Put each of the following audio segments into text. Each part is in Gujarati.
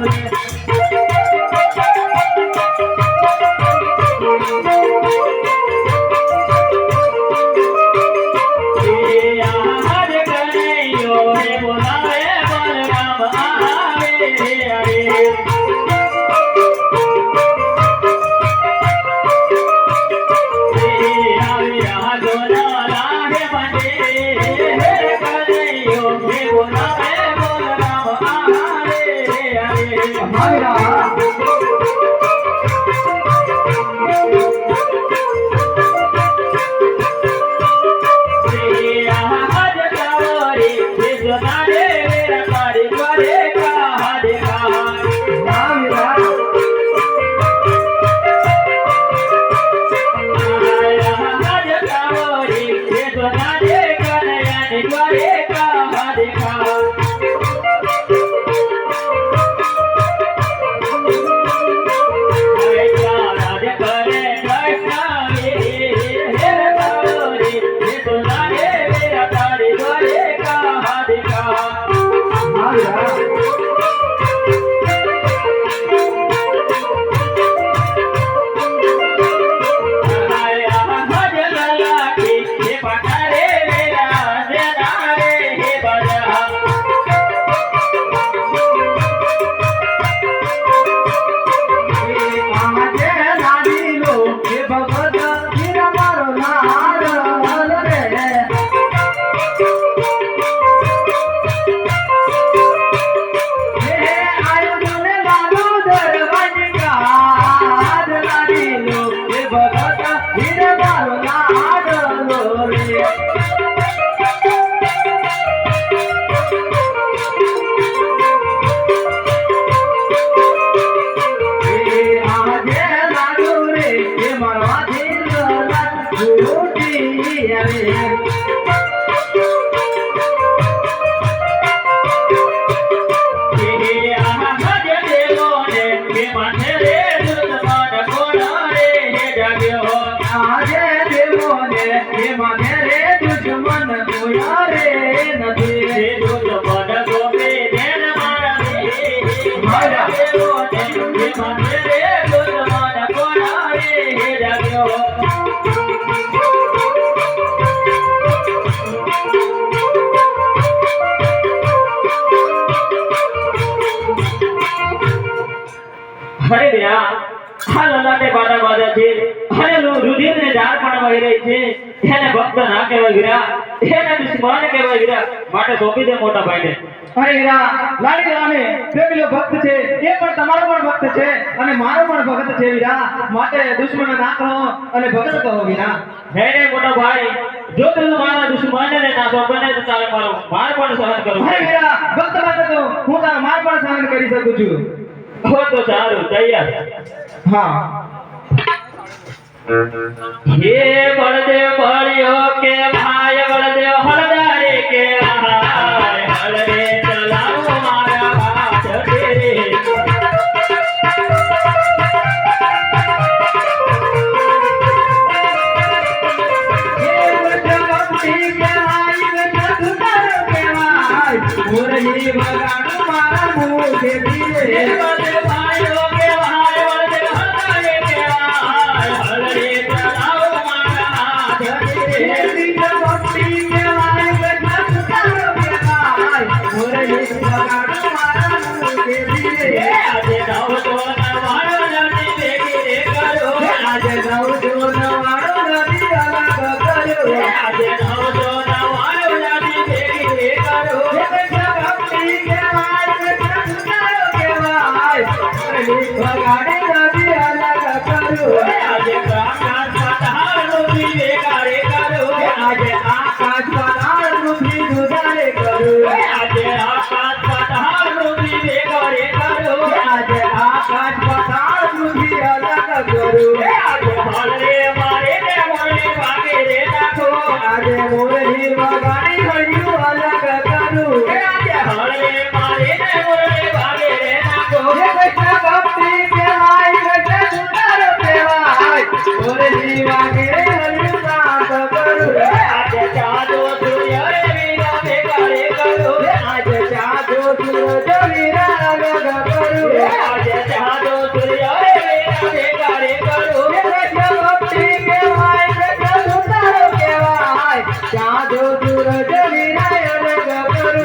বলে આજે રુધિર ને ઝાડ પણ વહી રહી છે એને ભક્ત ના કહેવાય વિરા એને દુશ્મન કહેવાય વિરા. માટે સોંપી દે મોટા ભાઈને. અરે હીરા લાડી રામે પેલો ભક્ત છે એ પણ તમારો પણ ભક્ત છે અને મારો પણ ભક્ત છે વીરા. માટે દુશ્મન ના કહો અને ભક્ત કહો વીરા. હે રે મોટા ભાઈ જો તું મારા દુશ્મન ને ના સોંપે તો તારે મારો માર પણ સહન કરો. અરે વીરા ભક્ત માટે તો હું તારા માર પણ સહન કરી શકું છું. હો તો સારું તૈયાર. હા. હે બળદેવ બળ્યો કે ભાઈ બળદેવ હળદારે કે હાય હળરે ચલાવો મારા હાથ રે. મોરહી વગાડું મારા હે રે. બળદેવ ભાઈઓ કે કે હાય true. ચાંદો સૂરજ વિનાયન ગબરુ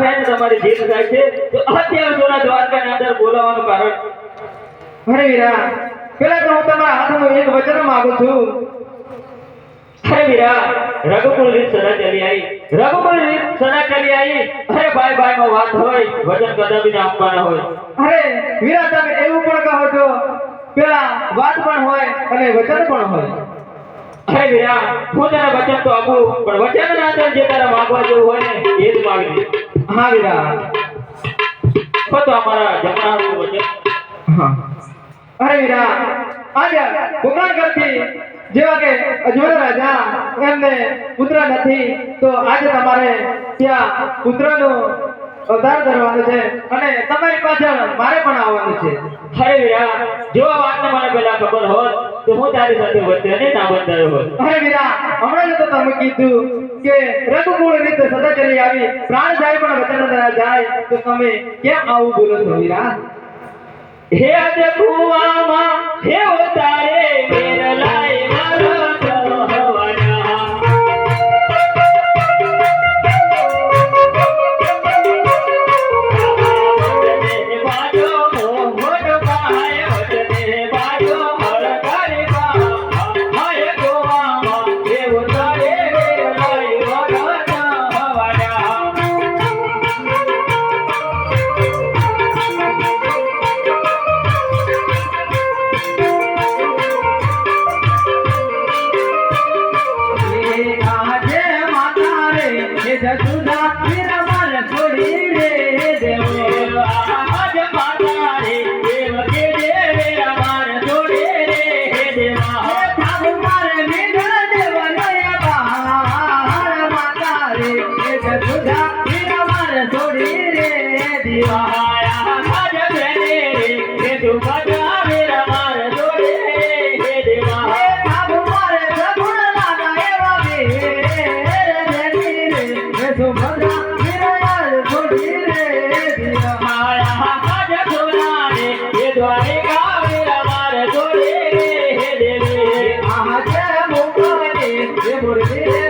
હે ને તમારી જીત થાય છે, તો અત્યારે દ્વારકા દ્વારકાની અંદર બોલાવાનું કારણ અરે વીરા પેલા તો હું તમારા હાથમાં એક વચન માંગુ છું અરે વીરા રઘુકુળ રીત સદા ચલી આવી રઘુકુળ રીત સદા ચલી આવી અરે ભાઈ ભાઈ માં વાત હોય વચન કદાપી ના આપવાના હોય અરે વીરા તમે એવું પણ કહો છો પેલા વાત પણ હોય અને વચન પણ હોય અરે વીરા હું તને વચન તો આપું પણ વચન ના અંદર જે તારા માંગવા જેવું હોય ને એ જ માંગી હા વીરા તો અમારા જમણાનું વચન હા વીરા આજે ભૂગણાગઢથી જેવા કે અજમેર રાજા એમને પુત્ર નથી તો આજે તમારે ત્યાં પુત્રનો અવતાર ધરવાનો છે અને તમારી પાછળ મારે પણ આવવાનું છે. હરે વીરા જો વાતને મને પહેલા ખબર હોત તો હું તારી સાથે વચ્ચે ના બંધાયો હોત. હરે વીરા હમણાં તો તમે કીધું કે રઘુકુળ રીતે સદા ચલી આવી પ્રાણ જાય પણ વચન જાય તો તમે કેમ આવું બોલો છો વીરા? હે કુવામાં હે ઉતારે